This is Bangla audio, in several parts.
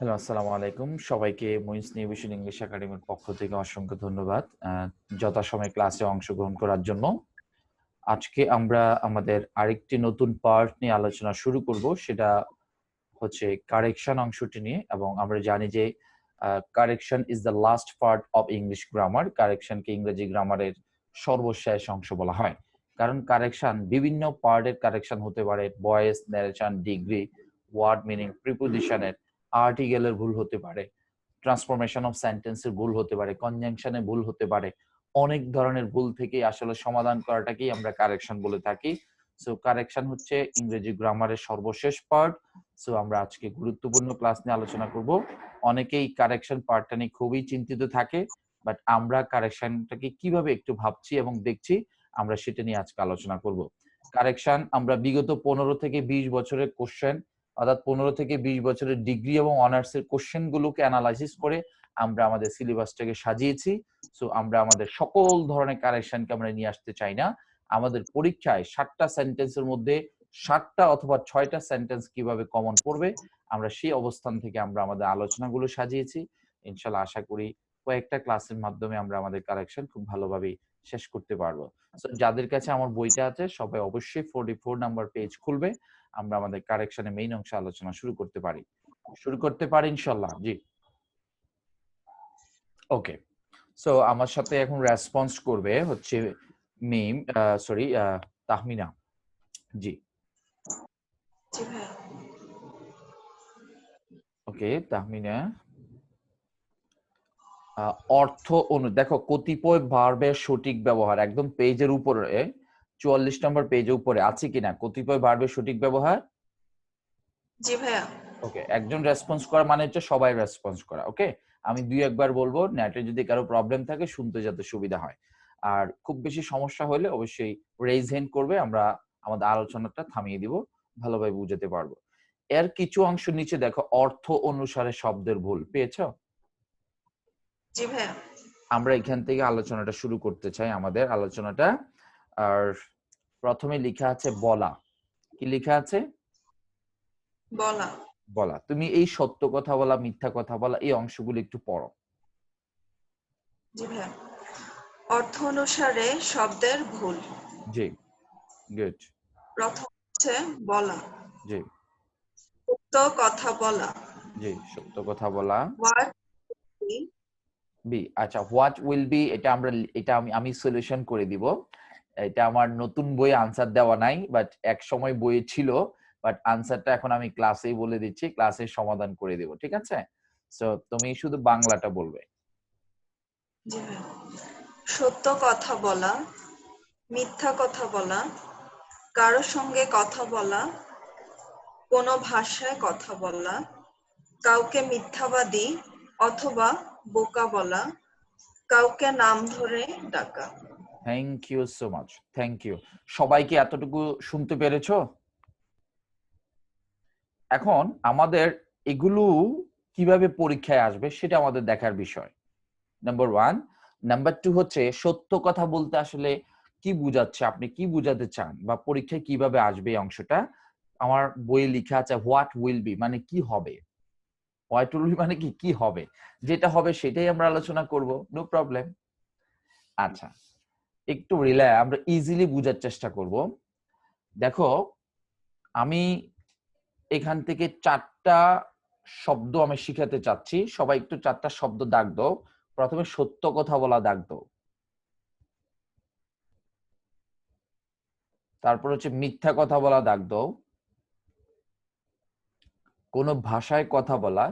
হ্যালো, আসসালামু আলাইকুম। সবাইকে মুইন্স নিউভিশন ইংলিশ একাডেমির পক্ষ থেকে অসংখ্য ধন্যবাদ যথাসময়ে ক্লাসে অংশগ্রহণ করার জন্য। আজকে আমরা আমাদের আরেকটি নতুন পার্ট নিয়ে আলোচনা শুরু করব, সেটা হচ্ছে কারেকশন অংশটি নিয়ে, এবং আমরা জানি যে correction is the last part of English grammar কারেকশনকে ইংরেজি গ্রামারের সর্বশেষ অংশ বলা হয়। কারণ কারেকশন বিভিন্ন পার্টের কারেকশন হতে পারে, voice narration degree word meaning প্রিপোজিশনের আর্টিকেলের ভুল হতে পারে ট্রান্সফরমেশন অফ সেন্টেন্সের ভুল হতে পারে কনজাংশনে ভুল হতে পারে, অনেক ধরনের ভুল থেকে আসলে সমাধান করাটাকেই আমরা কারেকশন বলে থাকি। সো কারেকশন হচ্ছে ইংরেজি গ্রামারের সর্বশেষ পার্ট সো আমরা আজকে গুরুত্বপূর্ণ ক্লাস নিয়ে আলোচনা করব। অনেকেই কারেকশন পার্টটা নিয়ে খুবই চিন্তিত থাকে বাট আমরা কারেকশনটাকে কীভাবে একটু ভাবছি এবং দেখছি, আমরা সেটা নিয়ে আজকে আলোচনা করব। কারেকশন আমরা বিগত পনেরো থেকে বিশ বছরের কোশ্চেন অর্থাৎ পনেরো থেকে বিশ বছরের ডিগ্রি এবং অনার্স এর কোশ্চেন গুলোকে অ্যানালাইসিস করে আমরা আমাদের সিলেবাসটাকে সাজিয়েছি। সো আমরা আমাদের সকল ধরনের কারেকশনকে আমরা নিয়ে আসতে চাই না। আমাদের পরীক্ষায় ষাটটা সেন্টেন্সের মধ্যে ষাটটা অথবা ছয়টা সেন্টেন্স কীভাবে কমন পড়বে আমরা সেই অবস্থান থেকে আমরা আমাদের আলোচনাগুলো সাজিয়েছি। ইনশাল্লাহ আশা করি কয়েকটা ক্লাসের মাধ্যমে আমরা আমাদের কারেকশন খুব ভালোভাবে শেষ করতে পারব। যাদের কাছে আমার বইটা আছে, সবাই অবশ্যই ফোর্টি ফোর নাম্বার পেজ খুলবে। আমরা আমাদের কারেকশনের মেইন অংশে আলোচনা শুরু করতে পারি। শুরু করতে পারি ইনশাল্লাহ জি। ওকে সো আমার সাথে এখন রেসপন্স করবে হচ্ছে মিম সরি তাহমিনা জি। ওকে তাহমিনা। অর্থ অনু দেখো কতিপয় ভার্বের সঠিক ব্যবহার একদম পেজের উপরে চুয়াল্লিশ নম্বর পেজের উপরে আছে কিনা? কতিপয় ভার্বের সঠিক ব্যবহার? জি ভাইয়া। ওকে একজন রেসপন্স করা মানে হচ্ছে সবাই রেসপন্স করা ওকে আমি দুই একবার বলব নেটে যদি কারও প্রবলেম থাকে শুনতে যাতে সুবিধা হয়। আর খুব বেশি সমস্যা হলে অবশ্যই রেজ হ্যান্ড করবে আমরা আমাদের আলোচনাটা থামিয়ে দিব ভালোভাবে বুঝাতে পারব। এর কিছু অংশ নিচে দেখো অর্থ অনুসারে শব্দের ভুল পেয়েছ? জি ভাইয়া। আমরা এখান থেকে আলোচনাটা শুরু করতে চাই আমাদের আলোচনাটা। আর প্রথমে লেখা আছে বলা। কি লেখা আছে? বলা। বলা। তুমি এই সত্য কথা বলা মিথ্যা কথা বলা এই অংশগুলো একটু পড়ো। জি অর্থ অনুসারে শব্দের ভুল। জি গুড প্রথম হচ্ছে বলা। জি। উক্ত কথা বলা। জি সত্য কথা বলা। হোয়াট বি আচ্ছা হোয়াট উইল বি এটা আমরা এটা আমি আমি সলিউশন করে দিব। এটা আমার নতুন বই আনসার দেওয়া নাই বাট এক সময় বইয়ে ছিল বাট আনসারটা এখন আমি ক্লাসেই বলে দিচ্ছি ক্লাসে সমাধান করে দেব, ঠিক আছে? সো তুমি শুধু বাংলাটা বলবে। সত্য কথা বলা, মিথ্যা কথা বলা কারোর সঙ্গে কথা বলা, কোনো ভাষায় কথা বলা, কাউকে মিথ্যাবাদী অথবা বোকা বলা, কাউকে নাম ধরে ডাকা। Thank you so much thank you সবাইকে এতটুকু শুনতে পেরেছ? এখন আমাদের এগুলো কীভাবে পরীক্ষায় আসবে সেটা আমাদের দেখার বিষয়। নাম্বার ওয়ান নাম্বার টু হচ্ছে সত্য কথা বলতে আসলে কি বুঝাচ্ছে, আপনি কি বুঝাতে চান বা পরীক্ষায় কীভাবে আসবে এই অংশটা? আমার বইয়ে লেখা আছে হোয়াট উইল বি মানে কি হবে? হোয়াট উইল বি মানে কি? কি হবে? যেটা হবে সেটাই আমরা আলোচনা করব। নো প্রবলেম আচ্ছা। একটু রিলাই আমরা ইজিলি বুঝার চেষ্টা করব। দেখো, আমি এখান থেকে চারটা শব্দ আমি শিখাতে চাচ্ছি। সবাই একটু চারটা শব্দ ডাক দাও। প্রথমে সত্য কথা বলা ডাক দাও। তারপর হচ্ছে মিথ্যা কথা বলা ডাক দাও। কোন ভাষায় কথা বলা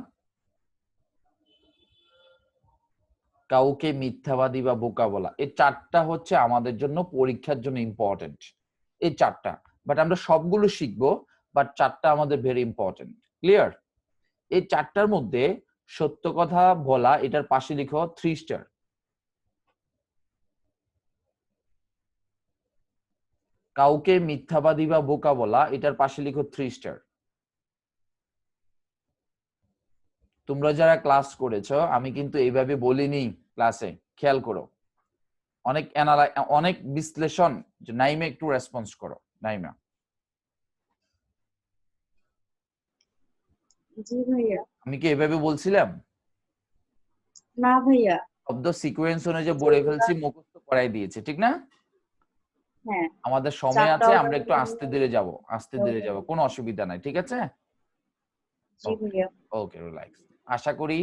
কাউকে মিথ্যাবাদী বা বোকা বলা। এই চারটা হচ্ছে আমাদের জন্য পরীক্ষার জন্য ইম্পর্টেন্ট এই চারটা। বাট আমরা সবগুলো শিখব বাট চারটা আমাদের ভেরি ইম্পর্টেন্ট ক্লিয়ার এই চারটার মধ্যে সত্য কথা বলা, এটার পাশে লিখো থ্রি স্টার কাউকে মিথ্যাবাদী বা বোকা বলা, এটার পাশে লিখো থ্রি স্টার তোমরা যারা ক্লাস করেছ আমি কিন্তু এইভাবে বলিনি ক্লাসে খেয়াল করো। অনেক অ্যানালাই অনেক বিশ্লেষণ যে নাইমে একটু রেসপন্স করো নাইমা। জি ভাইয়া। আমি কি এভাবে বলছিলাম? না ভাইয়া। শব্দ সিকোয়েন্স অনুযায়ী বলে ফেলছি মুখস্থ করাই দিয়েছে ঠিক না? হ্যাঁ। আমাদের সময় আছে আমরা একটু আস্তে ধীরে যাব আস্তে ধীরে যাব কোনো অসুবিধা নাই ঠিক আছে? জি ভাইয়া। ওকে রিল্যাক্স আশা করি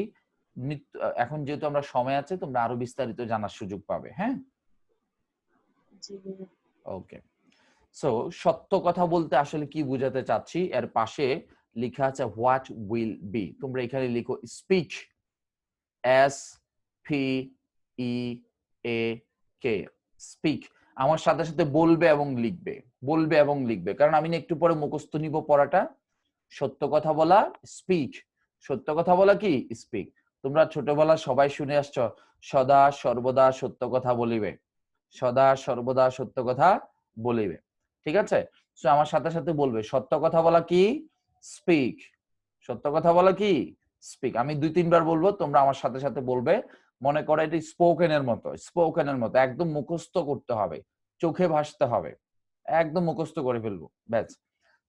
এখন যেহেতু আমরা সময় আছে তোমরা আরও বিস্তারিত জানার সুযোগ পাবে হ্যাঁ? ওকে সো সত্য কথা বলতে আসলে কি বোঝাতে চাচ্ছি? এর পাশে লেখা আছে হোয়াট উইল বি তোমরা এখানে লিখো speech S P E A K speak আমার সাথে সাথে বলবে এবং লিখবে বলবে এবং লিখবে। কারণ আমি একটু পরে মুখস্থ নিব পড়াটা। সত্য কথা বলা স্পিক সত্য কথা বলা কি? স্পিক তোমরা ছোটবেলা সবাই শুনে আসছো, সদা সর্বদা সত্য কথা বলিবে। সদা সর্বদা সত্য কথা বলিবে। ঠিক আছে? সো আমার সাথে সাথে বলবে, সত্য কথা বলা কি? স্পিক সত্য কথা বলা কি? স্পিক আমি দুই, তিনবার বলব, তোমরা আমার সাথে সাথে বলবে। মনে করো এটা স্পোকেনের মতো স্পোকেনের মতো। একদম মুখস্থ করতে হবে, চোখে ভাসতে হবে। একদম মুখস্থ করে ফেলব, ব্যাস।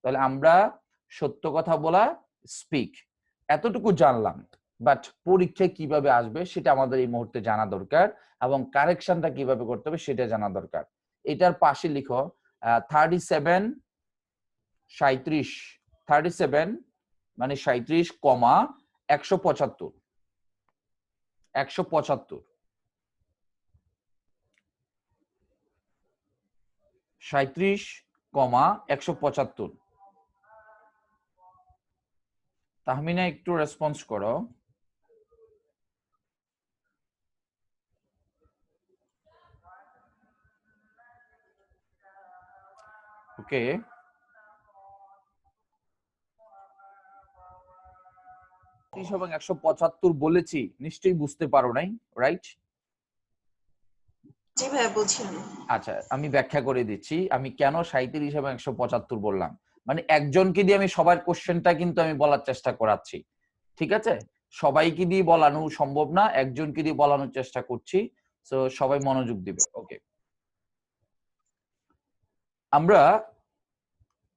তাহলে আমরা সত্য কথা বলা স্পিক এতটুকু জানলাম বাট পরীক্ষায় কীভাবে আসবে সেটা আমাদের এই মুহূর্তে জানা দরকার এবং কারেকশনটা কীভাবে করতে হবে সেটা জানা দরকার। এটার পাশে লিখো থার্টি সেভেন সাঁত্রিশ থার্টি সেভেন মানে সাঁত্রিশ কমা একশো পঁচাত্তর। একশো পঁচাত্তর। সাঁত্রিশ কমা একশো পঁচাত্তর। তাহমিনা একটু রেসপন্স করো। ওকে এবং একশো পঁচাত্তর বলেছি নিশ্চয়ই বুঝতে পারো নাই রাইট জি ভাইয়া বুঝিনি আচ্ছা আমি ব্যাখ্যা করে দিচ্ছি আমি কেন সাঁত্রিশ এবং একশো পঁচাত্তর বললাম? মানে একজনকে দিয়ে আমি সবার কোশ্চেনটা কিন্তু আমি বলার চেষ্টা করাচ্ছি, ঠিক আছে? সবাইকে দিয়ে বলানো সম্ভব না, একজনকে দিয়ে বলানোর চেষ্টা করছি তো সবাই মনোযোগ দিবে ওকে আমরা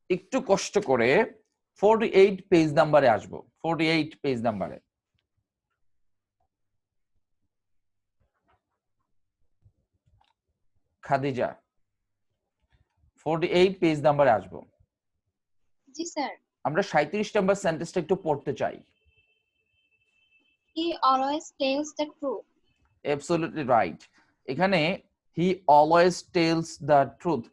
একটু কষ্ট করে ফোরটি এইট পেজ নাম্বারে আসব ফোরটি এইট পেজ নাম্বারে খাদিজা ফোরটি এইট পেজ নাম্বারে আসব। জি স্যার। আমরা সাঁত্রিশ নাম্বার সেন্টেন্সটা একটু পড়তে চাই। He always tells the truth absolutely right এখানে he always tells the truth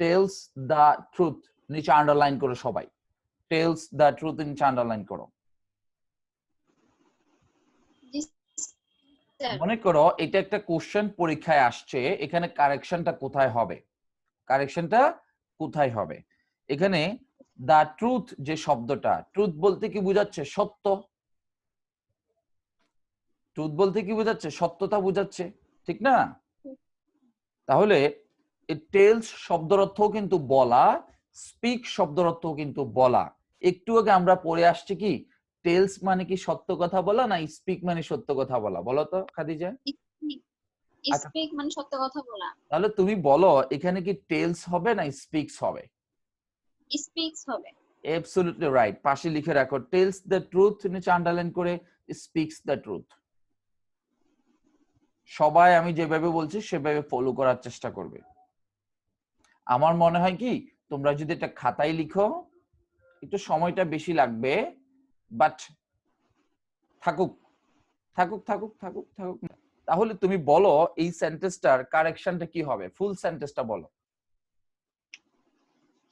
tells the truth নিচে আন্ডারলাইন করো সবাই। টেলস দ্য ট্রুথ নিচে আন্ডারলাইন করো। মনে করো এটা একটা কোশ্চেন পরীক্ষায় আসছে। এখানে কারেকশনটা কোথায় হবে? কারেকশনটা কোথায় হবে? এখানে দা ট্রুথ যে শব্দটা ট্রুথ বলতে কি বুঝাচ্ছে? সত্য। ট্রুথ বলতে কি বোঝাচ্ছে? সত্যতা বোঝাচ্ছে। ঠিক না? তাহলে টেলস শব্দের অর্থও কিন্তু বলা স্পিক শব্দের অর্থ কিন্তু বলা। একটু আগে আমরা পড়ে আসছি কি? টেলস মানে কি সত্য কথা বলা না স্পিক মানে সত্য কথা বলা? বলো তো খাদিজা। আচ্ছা। স্পিক মানে সত্য কথা বলা। তাহলে তুমি বলো এখানে কি টেলস হবে না স্পিকস হবে? স্পিক্স হবে। অ্যাবসলিউটলি রাইট পাশে লিখে রাখো টেলস দ্য ট্রুথ নিচে আন্ডারলাইন করে স্পিক্স দ্য ট্রুথ সবাই আমি যেভাবে বলছি, সেভাবে ফলো করার চেষ্টা করবে। আমার মনে হয় কি, তোমরা যদি এটা খাতায় লিখো, একটু সময়টা বেশি লাগবে বাট থাকুক থাকুক থাকুক থাকুক থাকুক। তাহলে তুমি বলো, এই সেন্টেন্সটার কারেকশনটা কি হবে? ফুল সেন্টেন্সটা বলো।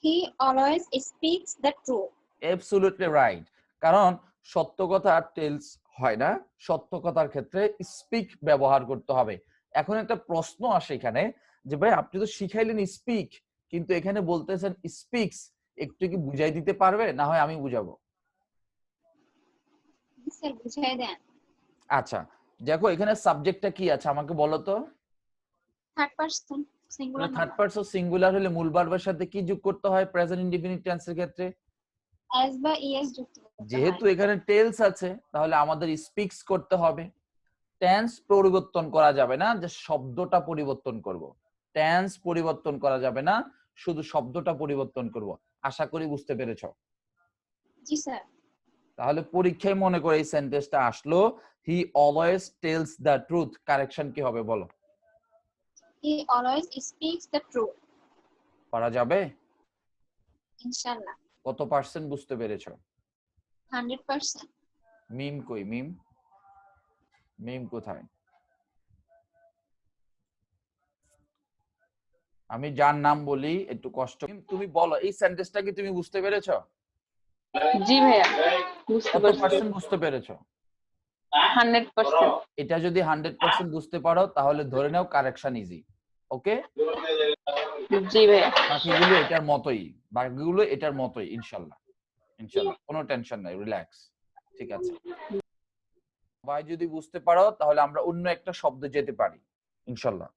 He always speaks the truth absolutely right কারণ সত্য কথা টেলস হয় না। সত্য কথার ক্ষেত্রে স্পিক ব্যবহার করতে হবে। এখন একটা প্রশ্ন আসে এখানে যে ভাই আপনি তো শিখাইলেন স্পিক কিন্তু এখানে বলতেছেন স্পিক্স একটু কি বুঝাই দিতে পারবে? না হয় আমি বুঝাবো। স্যার বুঝাই দেন। আচ্ছা দেখো এখানে সাবজেক্টটা কি আছে আমাকে বলো তো। Third person singular third person singular হলে মূল ভার্বের সাথে কি যোগ করতে হয়? প্রেজেন্ট ইনডিফিনিট টেন্সের ক্ষেত্রে? এস বা ইএস যুক্ত যেহেতু এখানে টেলস আছে তাহলে আমাদের স্পিক্স করতে হবে। টেন্স পরিবর্তন করা যাবে না যে শব্দটা পরিবর্তন করব। টেন্স পরিবর্তন করা যাবে না শুধু শব্দটা পরিবর্তন করব। আশা করি বুঝতে পেরেছ? জি স্যার। তাহলে পরীক্ষায় মনে করে এই সেন্টেন্সটা আসলো। He always tells the truth correction কি হবে বলো? He always speaks the truth. পারা যাবে? Inshallah. কত পার্সেন্ট বুঝতে পেরেছ? 100%. মিম কই মিম? মিম কোথায়? আমি যার নাম বলি একটু কষ্ট। তুমি বলো এই সেন্টেন্সটা কি তুমি বুঝতে পেরেছ? জি ভাইয়া বুঝতে কত পারছি। পার্সেন্ট বুঝতে পেরেছ? Hundred percent. এটা যদি হান্ড্রেড পার্সেন্ট বুঝতে পারো তাহলে ধরে নাও কারেকশন ইজি ওকে জি বাকিগুলো এটার মতোই বাকিগুলো এটার মতোই ইনশাল্লাহ ইনশাল্লাহ কোনো টেনশন নাই রিল্যাক্স ঠিক আছে? ভাই যদি বুঝতে পারো তাহলে আমরা অন্য একটা শব্দ যেতে পারি ইনশাল্লাহ।